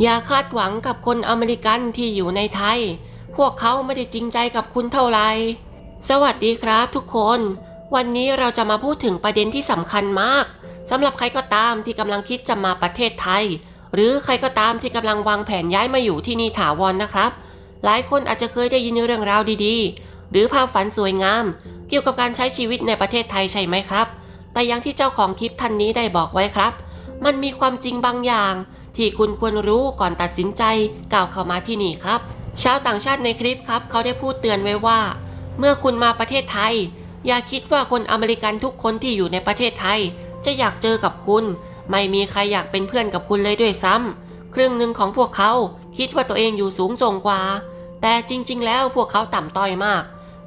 อย่าคาดหวังกับคนอเมริกันที่อยู่ในไทย พวกเขาไม่ได้จริงใจกับคุณเท่าไหร่ สวัสดีครับทุกคน วันนี้เราจะมาพูดถึงประเด็นที่สำคัญมากสำหรับใครก็ตามที่กำลังคิดจะมาประเทศไทย หรือใครก็ตามที่กำลังวางแผนย้ายมาอยู่ที่นี่ถาวรนะครับ หลายคนอาจจะเคยได้ยินเรื่องราวดีๆ หรือภาพฝันสวยงาม เกี่ยวกับการใช้ชีวิตในประเทศไทยใช่ไหมครับ แต่อย่างที่เจ้าของคลิปท่านนี้ได้บอกไว้ครับ มันมีความจริงบางอย่าง ที่คุณควรรู้ก่อนตัดสินใจก้าวเข้ามาที่นี่ครับ ชาวต่างชาติในคลิปครับ เขาได้พูดเตือนไว้ว่า เมื่อคุณมาประเทศไทย อย่าคิดว่าคนอเมริกันทุกคนที่อยู่ในประเทศไทย จะอยากเจอกับคุณ ไม่มีใครอยากเป็นเพื่อนกับคุณเลยด้วยซ้ำครึ่งหนึ่งของพวกเขาคิดว่าตัวเองอยู่สูงส่งกว่า แต่จริง ๆ แล้วพวกเขาต่ำต้อยมาก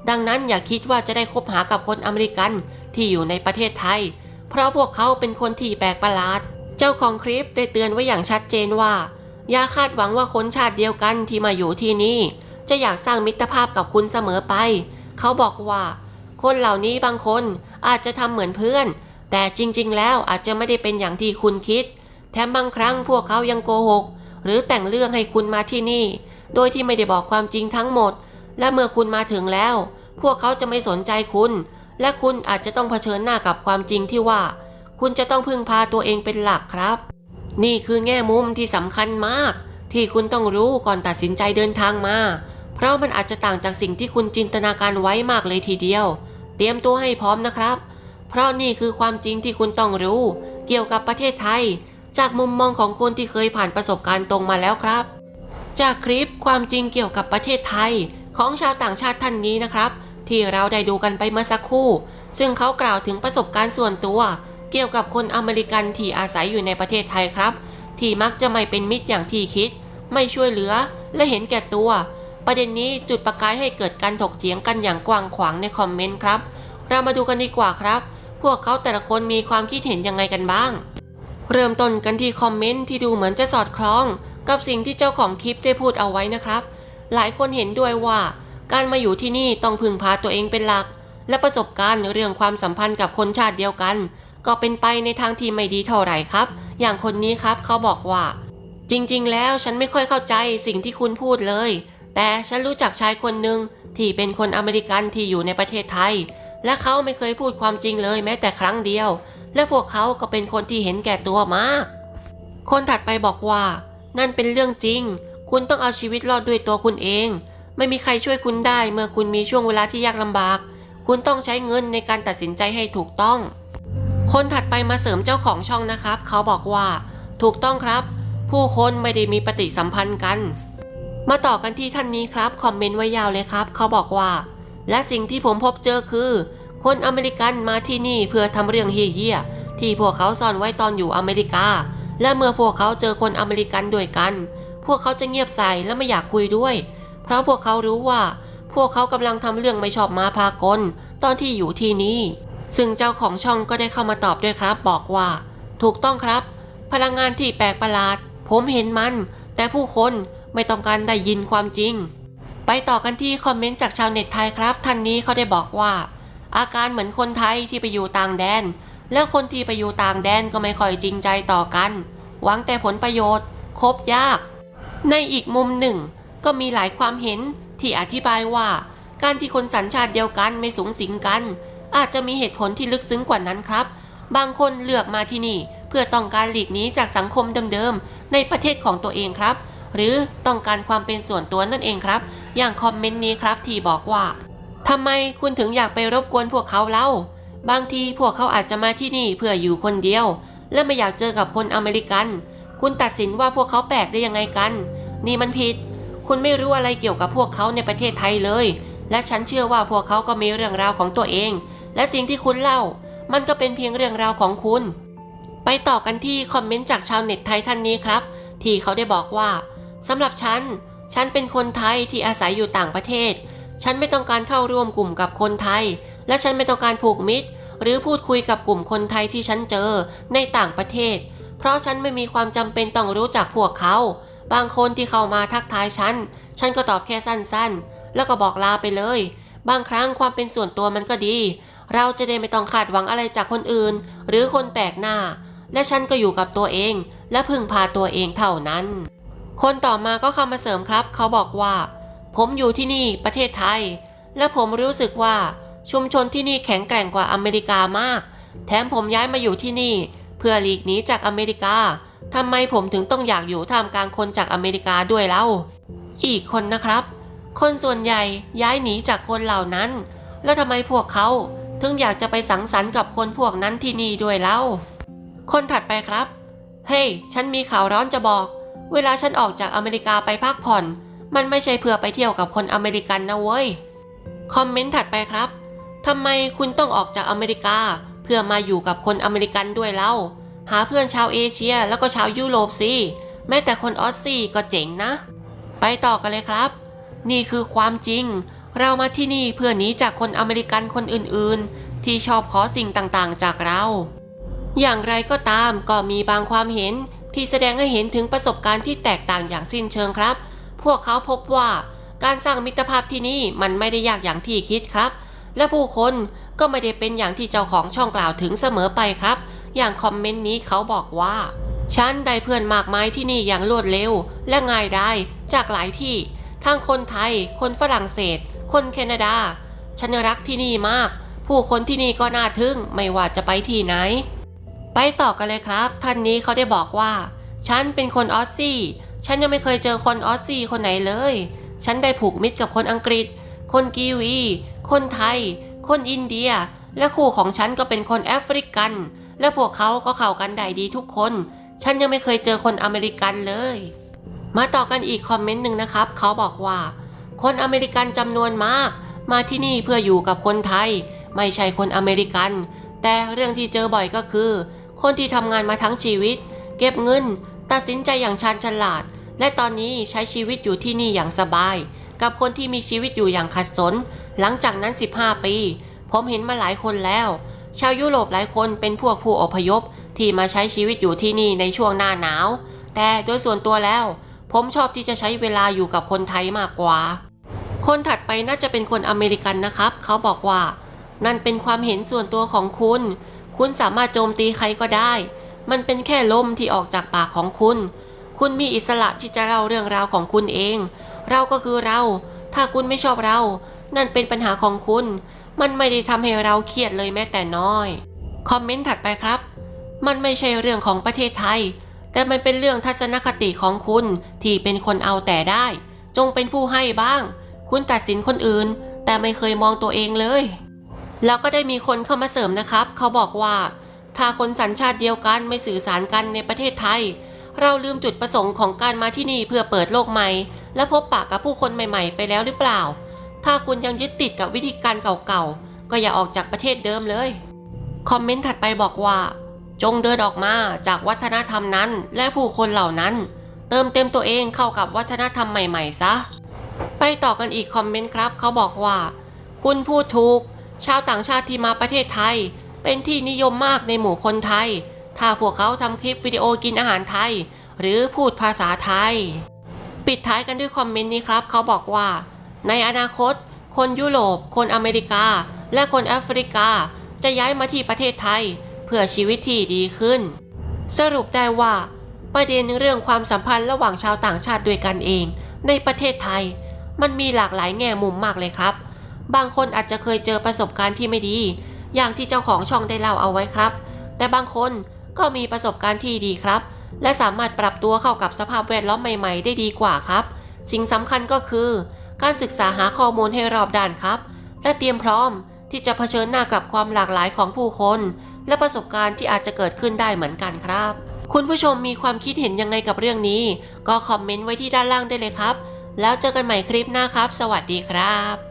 ดังนั้นอย่าคิดว่าจะได้คบหากับคนอเมริกันที่อยู่ในประเทศไทย เพราะพวกเขาเป็นคนที่แปลกประหลาด เจ้าของคลิปได้เตือนไว้อย่างชัดเจนว่า อย่าคาดหวังว่าคนชาติเดียวกันที่มาอยู่ที่นี่ จะอยากสร้างมิตรภาพกับคุณเสมอไป เขาบอกว่า คนเหล่านี้บางคนอาจจะทำเหมือนเพื่อน แต่จริง ๆ แล้วอาจจะไม่ได้เป็นอย่างที่คุณคิด แถมบางครั้งพวกเขายังโกหก หรือแต่งเรื่องให้คุณมาที่นี่ โดยที่ไม่ได้บอกความจริงทั้งหมด และเมื่อคุณมาถึงแล้ว พวกเขาจะไม่สนใจคุณ และคุณอาจจะต้องเผชิญหน้ากับความจริงที่ว่า คุณจะต้องพึ่งพาตัวเองเป็นหลักครับ นี่คือแง่มุมที่สำคัญมาก ที่คุณต้องรู้ก่อนตัดสินใจเดินทางมา เพราะมันอาจจะต่างจากสิ่งที่คุณจินตนาการไว้มากเลยทีเดียว เตรียมตัวให้พร้อมนะครับ เพราะนี่คือความจริงที่คุณต้องรู้ เกี่ยวกับประเทศไทย จากมุมมองของคนที่เคยผ่านประสบการณ์ตรงมาแล้วครับ จากคลิปความจริงเกี่ยวกับประเทศไทย ของชาวต่างชาติท่านนี้นะครับ ที่เราได้ดูกันไปเมื่อสักครู่ ซึ่งเขากล่าวถึงประสบการณ์ส่วนตัว เกี่ยวกับคนอเมริกันที่อาศัยอยู่ในประเทศไทยครับ ที่มักจะไม่เป็นมิตรอย่างที่คิด ไม่ช่วยเหลือและเห็นแก่ตัว ประเด็นนี้จุดประกายให้เกิดการถกเถียงกันอย่างกว้างขวางในคอมเมนต์ครับ เรามาดูกันดีกว่าครับ พวกเขาแต่ละคนมีความคิดเห็นยังไงกันบ้าง เริ่มต้นกันที่คอมเมนต์ที่ดูเหมือนจะสอดคล้อง กับสิ่งที่เจ้าของคลิปได้พูดเอาไว้นะครับ หลายคนเห็นด้วยว่า การมาอยู่ที่นี่ต้องพึ่งพาตัวเองเป็นหลัก และประสบการณ์เรื่องความสัมพันธ์กับคนชาติเดียวกัน ก็เป็นไปในทางที่ไม่ดีเท่าไหร่ครับ อย่างคนนี้ครับเขาบอกว่า จริงๆ แล้วฉันไม่ค่อยเข้าใจสิ่งที่คุณพูดเลย แต่ฉันรู้จักชายคนหนึ่งที่เป็นคนอเมริกันที่อยู่ในประเทศไทย และเขาไม่เคยพูดความจริงเลยแม้แต่ครั้งเดียว และพวกเขาก็เป็นคนที่เห็นแก่ตัวมาก คนถัดไปบอกว่า นั่นเป็นเรื่องจริง คุณต้องเอาชีวิตรอดด้วยตัวคุณเอง ไม่มีใครช่วยคุณได้เมื่อคุณมีช่วงเวลาที่ยากลำบาก คุณต้องใช้เงินในการตัดสินใจให้ถูกต้อง คนถัดไปมาเสริมเจ้าของช่องนะครับ เขาบอกว่า ถูกต้องครับ ผู้คนไม่ได้มีปฏิสัมพันธ์กัน มาต่อกันที่ท่านนี้ครับ คอมเมนต์ไว้ยาวเลยครับ เขาบอกว่า และสิ่งที่ผมพบเจอคือ คนอเมริกันมาที่นี่เพื่อทำเรื่องเฮี้ยๆที่พวกเขาซ่อนไว้ตอนอยู่อเมริกา และเมื่อพวกเขาเจอคนอเมริกันด้วยกัน พวกเขาจะเงียบใส่และไม่อยากคุยด้วย เพราะพวกเขารู้ว่า พวกเขากำลังทำเรื่องไม่ชอบมาพากลตอนที่อยู่ที่นี่ ซึ่งเจ้าของช่องก็ได้เข้ามาตอบด้วยครับบอกว่า ถูกต้องครับ พลังงานที่แปลกประหลาด ผมเห็นมัน แต่ผู้คนไม่ต้องการได้ยินความจริง ไปต่อกันที่คอมเมนต์จากชาวเน็ตไทยครับ ท่านนี้เขาได้บอกว่า อาการเหมือนคนไทยที่ไปอยู่ต่างแดน แล้วคนที่ไปอยู่ต่างแดนก็ไม่ค่อยจริงใจต่อกัน หวังแต่ผลประโยชน์ คบยาก ในอีกมุมหนึ่ง ก็มีหลายความเห็นที่อธิบายว่า การที่คนสัญชาติเดียวกันไม่สูงสิงกัน อาจจะมีเหตุผลที่ลึกซึ้งกว่านั้นครับ บางคนเลือกมาที่นี่ เพื่อต้องการหลีกหนีจากสังคมเดิมๆ ในประเทศของตัวเองครับ หรือต้องการความเป็นส่วนตัวนั่นเองครับ อย่างคอมเมนต์นี้ครับที่บอกว่าทำไมคุณถึงอยากไปรบกวนพวกเขาเล่า บางทีพวกเขาอาจจะมาที่นี่เพื่ออยู่คนเดียว และไม่อยากเจอกับคนอเมริกัน คุณตัดสินว่าพวกเขาแปลกได้ยังไงกัน นี่มันผิด คุณไม่รู้อะไรเกี่ยวกับพวกเขาในประเทศไทยเลย และฉันเชื่อว่าพวกเขาก็มีเรื่องราวของตัวเอง และสิ่งที่คุณเล่า มันก็เป็นเพียงเรื่องราวของคุณ ไปต่อกันที่คอมเมนต์จากชาวเน็ตไทยท่านนี้ครับ ที่เขาได้บอกว่าสำหรับฉัน ฉันเป็นคนไทยที่อาศัยอยู่ต่างประเทศ ฉันไม่ต้องการเข้าร่วมกลุ่มกับคนไทย และฉันไม่ต้องการผูกมิตร หรือพูดคุยกับกลุ่มคนไทยที่ฉันเจอในต่างประเทศ เพราะฉันไม่มีความจำเป็นต้องรู้จักพวกเขา บางคนที่เข้ามาทักทายฉัน ฉันก็ตอบแค่สั้นๆ แล้วก็บอกลาไปเลย บางครั้งความเป็นส่วนตัวมันก็ดี เราจะได้ไม่ต้องคาดหวังอะไรจากคนอื่น หรือคนแปลกหน้า และฉันก็อยู่กับตัวเอง และพึ่งพาตัวเองเท่านั้น คนต่อมาก็เข้ามาเสริมครับ เขาบอกว่า ผมอยู่ที่นี่ประเทศไทย และผมรู้สึกว่าชุมชนที่นี่แข็งแกร่งกว่าอเมริกามาก แถมผมย้ายมาอยู่ที่นี่ เพื่อหลีกหนีจากอเมริกาทำไมผมถึงต้องอยากอยู่ท่ามกลางคนจากอเมริกาด้วยเล่า อีกคนนะครับ คนส่วนใหญ่ย้ายหนีจากคนเหล่านั้น แล้วทำไมพวกเขา ถึงอยากจะไปสังสรรค์กับคนพวกนั้นที่นี่ด้วยเล่า คนถัดไปครับ เฮ้ยฉันมีข่าวร้อนจะบอก เวลาฉันออกจากอเมริกาไปพักผ่อน มันไม่ใช่เพื่อไปเที่ยวกับคนอเมริกันนะเว้ย คอมเมนต์ถัดไปครับทำไมคุณต้องออกจากอเมริกา เพื่อมาอยู่กับคนอเมริกันด้วยเล่า หาเพื่อนชาวเอเชียแล้วก็ชาวยุโรปสิแม้แต่คนออสซี่ก็เจ๋งนะ ไปต่อกันเลยครับ นี่คือความจริง เรามาที่นี่เพื่อหนีจากคนอเมริกันคนอื่นๆ ที่ชอบขอสิ่งต่างๆ จากเรา อย่างไรก็ตามก็มีบางความเห็นที่แสดงให้เห็นถึงประสบการณ์ที่แตกต่างอย่างสิ้นเชิงครับ พวกเขาพบว่าการสร้างมิตรภาพที่นี่มันไม่ได้ยากอย่างที่คิดครับ และผู้คนก็ไม่ได้เป็นอย่างที่เจ้าของช่องกล่าวถึงเสมอไปครับ อย่างคอมเมนต์นี้เขาบอกว่าฉันได้เพื่อนมากมายที่นี่อย่างรวดเร็ว และง่ายได้จากหลายที่ ทั้งคนไทย คนฝรั่งเศส คนแคนาดา ฉันรักที่นี่มาก ผู้คนที่นี่ก็น่าทึ่งไม่ว่าจะไปที่ไหน ไปต่อกันเลยครับ ท่านนี้เขาได้บอกว่า ฉันเป็นคนออสซี่ ฉันยังไม่เคยเจอคนออสซี่คนไหนเลย ฉันได้ผูกมิตรกับคนอังกฤษ คนกีวี คนไทย คนอินเดีย และคู่ของฉันก็เป็นคนแอฟริกัน และพวกเขาก็เข้ากันได้ดีทุกคน ฉันยังไม่เคยเจอคนอเมริกันเลย มาต่อกันอีกคอมเมนต์หนึ่งนะครับ เขาบอกว่า คนอเมริกันจำนวนมาก มาที่นี่เพื่ออยู่กับคนไทย ไม่ใช่คนอเมริกัน แต่เรื่องที่เจอบ่อยก็คือ คนที่ทำงานมาทั้งชีวิต เก็บเงิน ตัดสินใจอย่างชันฉลาด และตอนนี้ใช้ชีวิตอยู่ที่นี่อย่างสบาย กับคนที่มีชีวิตอยู่อย่างขัดสน หลังจากนั้น 15 ปี ผมเห็นมาหลายคนแล้ว ชาวยุโรปหลายคนเป็นพวกผู้อพยพที่มาใช้ชีวิตอยู่ที่นี่ในช่วงหน้าหนาว แต่โดยส่วนตัวแล้ว ผมชอบที่จะใช้เวลาอยู่กับคนไทยมากกว่า คนถัดไปน่าจะเป็นคนอเมริกันนะครับ เขาบอกว่า นั่นเป็นความเห็นส่วนตัวของคุณ คุณสามารถโจมตีใครก็ได้ มันเป็นแค่ลมที่ออกจากปากของคุณ คุณมีอิสระที่จะเล่าเรื่องราวของคุณเอง เราก็คือเรา ถ้าคุณไม่ชอบเรา นั่นเป็นปัญหาของคุณ มันไม่ได้ทำให้เราเครียดเลยแม้แต่น้อย คอมเมนต์ถัดไปครับ มันไม่ใช่เรื่องของประเทศไทย แต่มันเป็นเรื่องทัศนคติของคุณที่เป็นคนเอาแต่ได้ จงเป็นผู้ให้บ้าง คุณตัดสินคนอื่น แต่ไม่เคยมองตัวเองเลย แล้วก็ได้มีคนเข้ามาเสริมนะครับ เขาบอกว่า ถ้าคนสัญชาติเดียวกันไม่สื่อสารกันในประเทศไทย เราลืมจุดประสงค์ของการมาที่นี่เพื่อเปิดโลกใหม่ และพบปะกับผู้คนใหม่ ๆ ไปแล้วหรือเปล่า ถ้าคุณยังยึดติดกับวิธีการเก่าๆก็อย่าออกจากประเทศเดิมเลย คอมเมนต์ถัดไปบอกว่า จงเดินออกมาจากวัฒนธรรมนั้น และผู้คนเหล่านั้น เติมเต็มตัวเองเข้ากับวัฒนธรรมใหม่ๆซะ ไปต่อกันอีกคอมเมนต์ครับ เขาบอกว่า คุณพูดถูก ชาวต่างชาติที่มาประเทศไทย เป็นที่นิยมมากในหมู่คนไทย ถ้าพวกเขาทำคลิปวิดีโอกินอาหารไทย หรือพูดภาษาไทย ปิดท้ายกันด้วยคอมเมนต์นี้ครับ เขาบอกว่า ในอนาคต คนยุโรป คนอเมริกา และคนแอฟริกา จะย้ายมาที่ประเทศไทย เพื่อชีวิตที่ดีขึ้น สรุปได้ว่า ประเด็นเรื่องความสัมพันธ์ระหว่างชาวต่างชาติด้วยกันเอง ในประเทศไทย มันมีหลากหลายแง่มุมมากเลยครับ บางคนอาจจะเคยเจอประสบการณ์ที่ไม่ดี อย่างที่เจ้าของช่องได้เล่าเอาไว้ครับ แต่บางคนก็มีประสบการณ์ที่ดีครับ และสามารถปรับตัวเข้ากับสภาพแวดล้อมใหม่ ๆ ได้ดีกว่าครับ สิ่งสำคัญก็คือ การศึกษาหาข้อมูลให้รอบด้านครับ และเตรียมพร้อมที่จะเผชิญหน้ากับความหลากหลายของผู้คน และประสบการณ์ที่อาจจะเกิดขึ้นได้เหมือนกันครับ คุณผู้ชมมีความคิดเห็นยังไงกับเรื่องนี้ ก็คอมเมนต์ไว้ที่ด้านล่างได้เลยครับ แล้วเจอกันใหม่คลิปหน้าครับ สวัสดีครับ